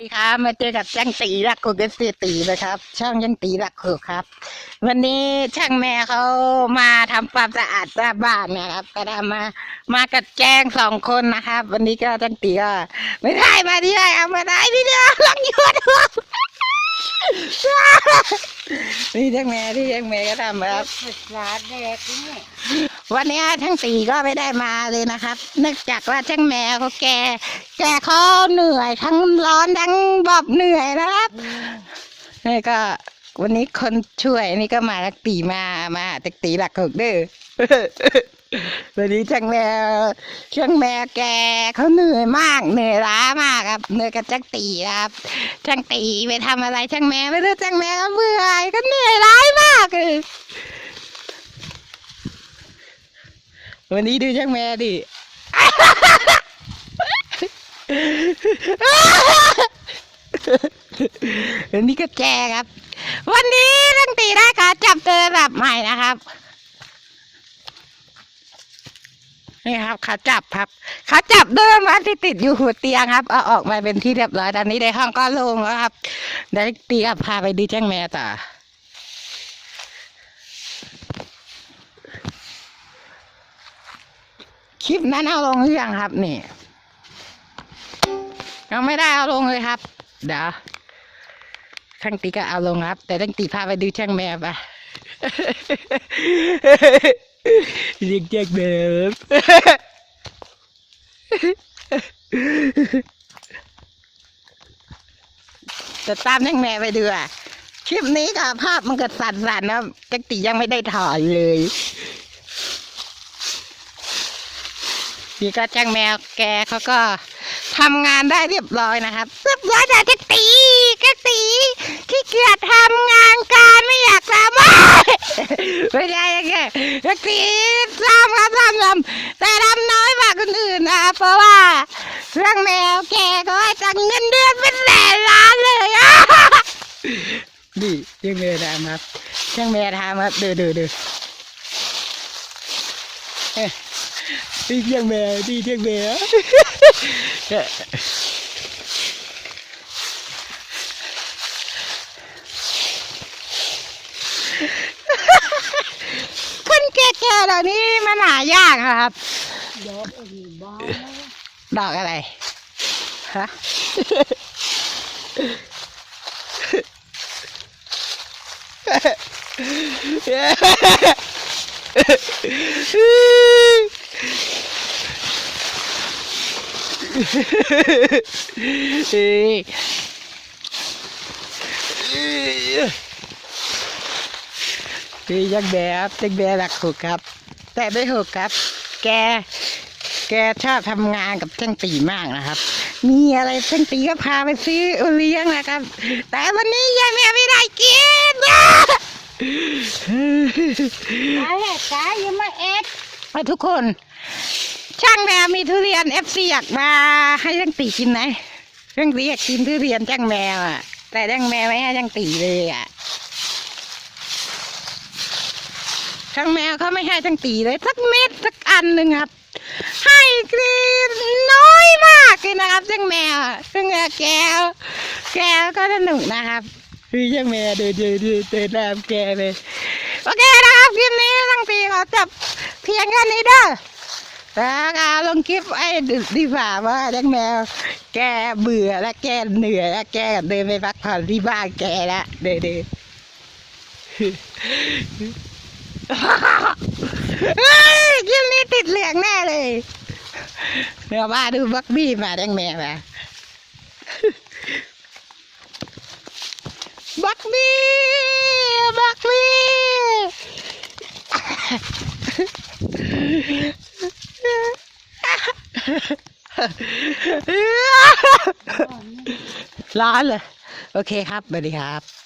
สวัสดีครับมาเจอกับช่างตีรักโคเกสตีนะครับ ช่างยังตีรักโคครับ วันนี้ช่างแม่เขามาทำความสะอาดาบ้านนะครับก็ได้มามากับแจ้งสองคนนะครับ วันนี้ก็ช่างตีก็ไม่ได้มาที่ไหนเอามาได้พี่เดียวลังยูทูบนี่ช่างแม่ที่ช่างแม่ก็ทำครับศึกษาแดกนี่ วันนี้ช่างตีก็ไม่ได้มาเลยนะครับ เนื่องจากว่าช่างแมวเขาแก่แกเขาเหนื่อยทั้งร้อนทั้งบอบเหนื่อยนะครับนี่ก็วันนี้คนช่วยนี่ก็มาตักตีมามาตักตีหลักหกเด้อวันนี้ช่างแมวช่างแมวแกเขาเหนื่อยมากเหนื่อยล้ามากครับเหนื่อยกับช่างตีครับช่างตีไปทำอะไรช่างแมวไม่รู้ช่างแมวก็เบื่อก็เหนื่อยร้ายมากเลย วันนี้ดูช่างแม่ดิวันนี้ก็แจครับ วันนี้เรื่องตีได้การจับเจอแบบใหม่นะครับ นี่ครับขาจับครับขาจับเดิมครับที่ติดอยู่หัวเตียงครับ เอาออกมาเป็นที่เรียบร้อยตอนนี้ในห้องก็โล่งแล้วครับเดี๋ยวตีกับพาไปดูช่างแม่ต่อ ลิปนั้นเอาลงหรือยังครับ นี่ ยังไม่ได้เอาลงเลยครับ เดี๋ยวช่างตีก็เอาลงครับ แต่ช่างตีพาไปดูช่างแมวปะเรียกช่างแมวจะตามช่างแมวไปดูอะคลิปนี้ก็ภาพมันก็สั่นๆนะช่างตียังไม่ได้ถ่ายเลย พี่ก็จ้างแมวแกเขาก็ทำงานได้เรียบร้อยนะครับเรียบร้อยแต่จะตีกตีขี้เกียจทำงานการไม่อยากทำไม่ใช่ยังไงจะตีทำครับทำทำแต่ทำน้อยกว่าคนอื่นนะเพราะว่าเรื่องแมวแกก็ให้ตังเงินเดือนเป็นแสนล้านเลยนี่เรื่องแมวนะครับเรื่องแมวทำครับดูดูดูเอ้ย đi theo mẹ đi theo mẹ คนแก่ๆเหล่านี้มันหายากอะครับ ดอกอะไรบ้างดอกอะไร ฮะ Yeah ฮ้ย พี่ยักแบครับยักแบหลักหกครับ แต่ไม่หกครับ แก แกชอบทำงานกับช่างตีมากนะครับ มีอะไรช่างตีก็พาไปซื้อเลี้ยงนะครับ แต่วันนี้ยังไม่ได้กินตายแหละตายังไม่เอ็ดทุกคน ช่างแมวมีทุเรียนเอฟซีอยากมาให้ช่างตีกินไหมช่างตีอยากกินทุเรียนช่างแมวอะ แต่ช่างแมวไม่ให้ช่างตีเลยอะช่างแมวเขาไม่ให้ช่างตีเลย สักเม็ดสักอันหนึ่งครับ ให้กรีนน้อยมากเลยนะครับช่างแมวช่างแมวแกวแกวก็สนุกนะครับคือช่างแมวเดินเดินเดินเดินตามแกเลยโอเคนะครับคลิปนี้ช่างตีขอจบเพียงแค่นี้เด้อ แล้วก็ลงคลิปไอ้ดีฝ่าว่าจ็คแมว แกเบื่อและแกเหนื่อยและแกเดินไปพักผ่อนที่บ้านแกละเด้อเด้อเฮ้ยคลิปนี้ติดเหลืองแน่เลยเดี๋ยวมาดูบักบี้มาจ็คแมวมาบักบี้บักบี้ ร้อนเลย โอเคครับสวัสดีครับ